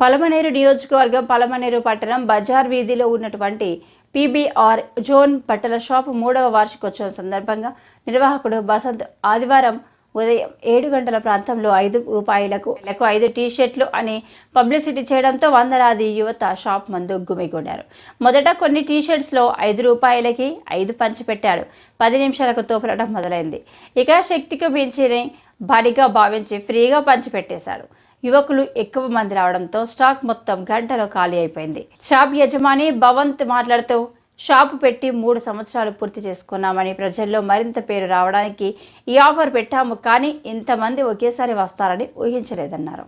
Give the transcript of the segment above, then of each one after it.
పలమనేరు నియోజకవర్గం పలమనేరు పట్టణం బజార్ వీధిలో ఉన్నటువంటి పీబీఆర్ జోన్ బట్టల షాపు మూడవ వార్షికోత్సవం సందర్భంగా నిర్వాహకుడు బసంత్ ఆదివారం ఉదయం ఏడు గంటల ప్రాంతంలో ఐదు రూపాయలకు లకు ఐదు టీ షర్ట్లు అని పబ్లిసిటీ చేయడంతో వందలాది యువత షాప్ ముందు గుమిగూడారు. మొదట కొన్ని టీ షర్ట్స్లో ఐదు రూపాయలకి ఐదు పంచిపెట్టాడు పది నిమిషాలకు తోపలడం మొదలైంది. ఇక శక్తికి మించి భారీగా భావించి ఫ్రీగా పంచిపెట్టేశాడు యువకులు ఎక్కువ మంది రావడంతో స్టాక్ మొత్తం గంటలో ఖాళీ అయిపోయింది. షాప్ యజమాని భవంత్ మాట్లాడుతూ షాపు పెట్టి మూడు సంవత్సరాలు పూర్తి చేసుకున్నామని ప్రజల్లో మరింత పేరు రావడానికి ఈ ఆఫర్ పెట్టాము కానీ ఇంతమంది ఒకేసారి వస్తారని ఊహించలేదన్నారు.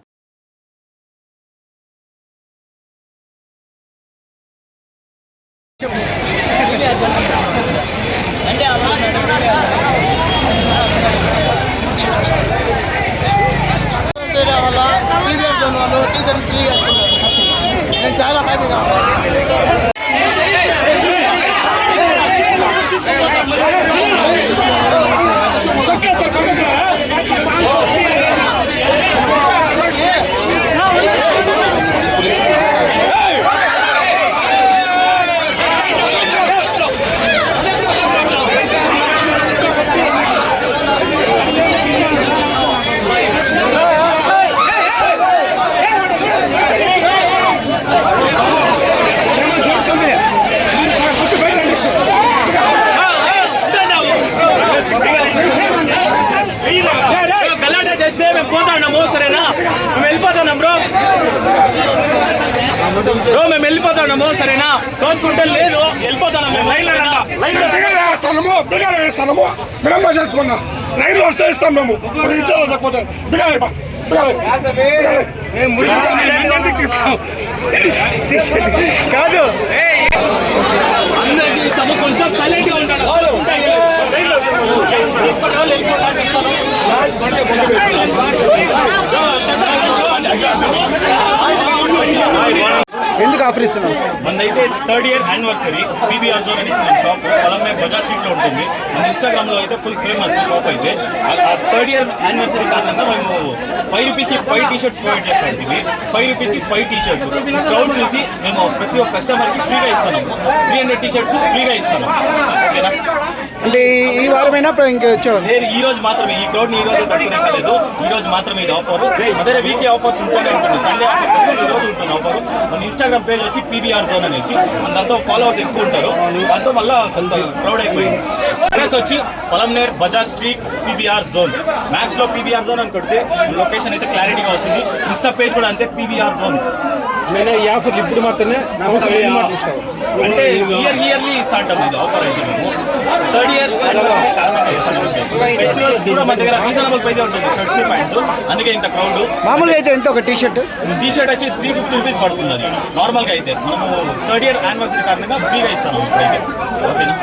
咋了，海兵哥？మేము వెళ్ళిపోతున్నాం బ్రో. బ్రో మేము వెళ్ళిపోతున్నాము సరేనా? తోచుకుంటే లేదు వెళ్ళిపోతున్నాం మేము లైన్ బిగలు వేస్తాము లైన్లో వస్తే ఇస్తాం మేము. ఇచ్చేది తప్పపోతే బిగలు కాదు. ఎందుకు ఆఫర్ ఇస్తున్నావు మనదైతే third year anniversary PBR zone అనేసి మన షాప్ పొలంలో బజార్ స్ట్రీట్లో ఉంటుంది. మన ఇన్స్టాగ్రామ్లో అయితే ఫుల్ ఫేమస్ షాప్ అయితే. ఆ థర్డ్ ఇయర్ యానివర్సరీ కారణంగా మేము ఫైవ్ రూపీస్కి ఫైవ్ టీ షర్ట్స్ ప్రొవైడ్ చేస్తాం ఇవి ఫైవ్ రూపీస్కి ఫైవ్ టీ షర్ట్స్ క్రౌడ్ చూసి మేము ప్రతి ఒక్క కస్టమర్కి ఫ్రీగా ఇస్తాము త్రీ హండ్రెడ్ టీ షర్ట్స్ ఫ్రీగా ఇస్తాము ఓకేనా అంటే ఈ- వారమైనా ఇంక వచ్చావు లేదు ఈ రోజు మాత్రమే ఈ క్రౌడ్ ఈ రోజు తట్టుకునేలేదు ఈ రోజు మాత్రమే ఇది ఆఫర్ అదే వీక్లీ ఆఫర్స్ ఉంటూనే ఉంటుంది. సండే ఆఫర్ ఈ రోజు ఉంటుంది ఆఫర్ మన ఇన్స్టాగ్రామ్ పేజ్ వచ్చి పీబీఆర్ జోన్ అనేసి. మన దాంతో ఫాలోవర్స్ ఎక్కువ ఉంటారు. దాంతో మళ్ళీ కొంత క్రౌడ్ అయిపోయింది. అడ్రస్ వచ్చి పొలంనేర్ బజాజ్ స్ట్రీట్ పీబీఆర్ జోన్ మ్యాప్స్లో పీబీఆర్ జోన్ అని కొడితే లొకేషన్ అయితే క్లారిటీగా వస్తుంది. ఇన్స్టా పేజ్ కూడా అంతే పీబీఆర్ జోన్ నేను ఈ ఆఫర్లు ఇప్పుడు మాత్రమే సంవత్సరం ఎన్ని మాటలు ఇస్తావు అంటే ఇయర్ ఇయర్లీ స్టార్ట్ అవుతుంది ఆఫర్ అయితే మేము. థర్డ్ ఇయర్ ఫెస్టివల్స్ కూడా మన దగ్గర రీజనబుల్ ప్రైస్ ఉంటుంది. షర్ట్స్ ప్యాంట్స్ అందుకే ఇంత క్రౌడ్ మామూలుగా అయితే ఎంత? ఒక టీ షర్ట్ టీ షర్ట్ వచ్చి త్రీ ఫిఫ్టీ రూపీస్ పడుతుంది అది. నార్మల్గా అయితే. మనము థర్డ్ ఇయర్ యానివర్సరీ కారణంగా ఫ్రీగా ఇస్తాము ఇప్పుడైతే ఓకేనా?